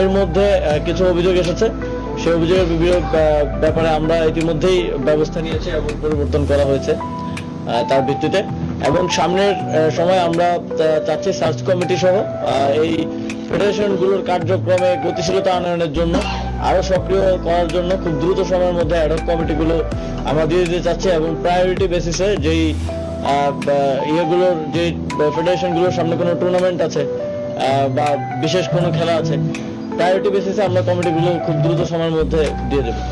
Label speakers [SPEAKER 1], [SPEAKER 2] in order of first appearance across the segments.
[SPEAKER 1] এর মধ্যে কিছু অভিযোগ এসেছে। সেই অভিযোগের বিবিধ ব্যাপারে আমরা ইতিমধ্যেই ব্যবস্থা নিয়েছি এবং পরিবর্তন করা হয়েছে তার ভিত্তিতে। এবং সামনের সময় আমরা চাচ্ছি সার্চ কমিটি সহ এই ফেডারেশনগুলোর কার্যক্রমে গতিশীলতা আনয়নের জন্য আরও সক্রিয় করার জন্য খুব দ্রুত সময়ের মধ্যে অ্যাডক কমিটিগুলো আমরা দিয়ে দিতে চাচ্ছি এবং প্রায়োরিটি বেসিসে যেই ইয়েগুলোর যে ফেডারেশনগুলোর সামনে কোনো টুর্নামেন্ট আছে বা বিশেষ কোনো খেলা আছে প্রায়োরিটি বেসিসে আমরা কমিটিগুলো খুব দ্রুত সময়ের মধ্যে দিয়ে দেবো।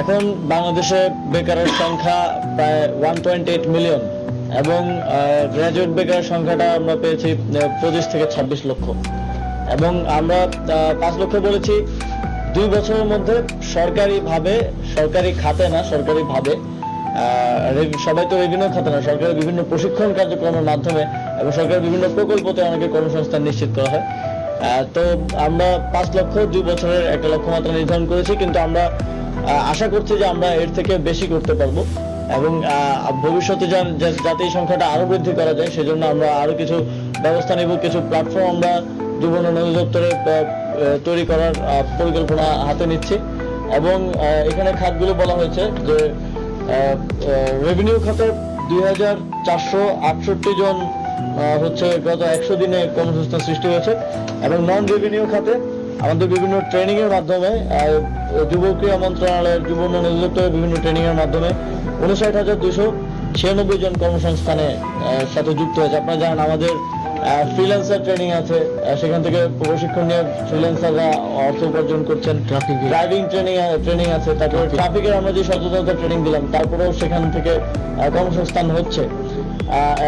[SPEAKER 1] এখন বাংলাদেশে বেকারের সংখ্যা প্রায় ওয়ান পয়েন্ট এইট মিলিয়ন এবং গ্র্যাজুয়েট বেকার সংখ্যাটা আমরা পেয়েছি পঁচিশ থেকে ছাব্বিশ লক্ষ। এবং আমরা পাঁচ লক্ষ বলেছি। দুই বছরের মধ্যে সরকারিভাবে, সরকারি খাতে না, সরকারিভাবে সবাই তো রেভিনিউ খাতে না, সরকারের বিভিন্ন প্রশিক্ষণ কার্যক্রমের মাধ্যমে এবং সরকারের বিভিন্ন প্রকল্পতে অনেকে কর্মসংস্থান নিশ্চিত করা হয়। তো আমরা পাঁচ লক্ষ, দুই বছরের একটা লক্ষ্যমাত্রা নির্ধারণ করেছি, কিন্তু আমরা আশা করছি যে আমরা এর থেকে বেশি করতে পারব। এবং ভবিষ্যতে যাতে এই সংখ্যাটা আরও বৃদ্ধি করা যায়, সেজন্য আমরা আরও কিছু ব্যবস্থা নেব, কিছু প্ল্যাটফর্ম আমরা যুব উন্নয়ন অধিদপ্তরে তৈরি করার পরিকল্পনা হাতে নিচ্ছি। এবং এখানে খাতগুলো বলা হয়েছে যে রেভিনিউ খাতে দুই হাজার চারশো আটষট্টি জন হচ্ছে গত একশো দিনে কর্মসংস্থান সৃষ্টি হয়েছে এবং নন রেভিনিউ খাতে আমাদের বিভিন্ন ট্রেনিং এর মাধ্যমে যুব ক্রীড়া মন্ত্রণালয়ের যুব উন্নয়ন অধিদপ্তরের বিভিন্ন ট্রেনিং এর মাধ্যমে উনষাট হাজার দুশো ছিয়ানব্বই জন কর্মসংস্থানে সাথে যুক্ত হয়েছে। আপনারা জানেন আমাদের ফ্রিল্যান্সার ট্রেনিং আছে সেখান থেকে প্রশিক্ষণ নিয়ে ফ্রিল্যান্সাররা অর্থ উপার্জন করছেন। ড্রাইভিং ট্রেনিং ট্রেনিং আছে তারপরে ট্রাফিকের আমরা যে সচেতনতা ট্রেনিং দিলাম তারপরেও সেখান থেকে কর্মসংস্থান হচ্ছে।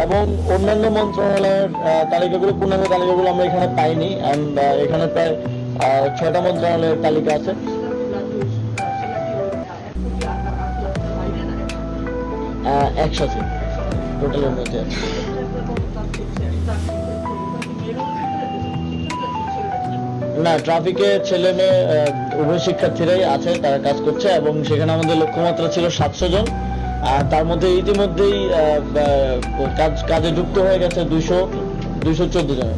[SPEAKER 1] এবং অন্যান্য মন্ত্রণালয়ের তালিকাগুলো, পূর্ণাঙ্গ তালিকাগুলো আমরা এখানে পাইনি এখানে প্রায় ছয়টা মন্ত্রণালয়ের তালিকা আছে। না, ট্রাফিকে ছেলে মেয়ে উভয় শিক্ষার্থীরাই আছে, তারা কাজ করছে, এবং সেখানে আমাদের লক্ষ্যমাত্রা ছিল সাতশো জন। আর তার মধ্যে ইতিমধ্যেই কাজ কাজে যুক্ত হয়ে গেছে দুইশো দুইশো চোদ্দ জন।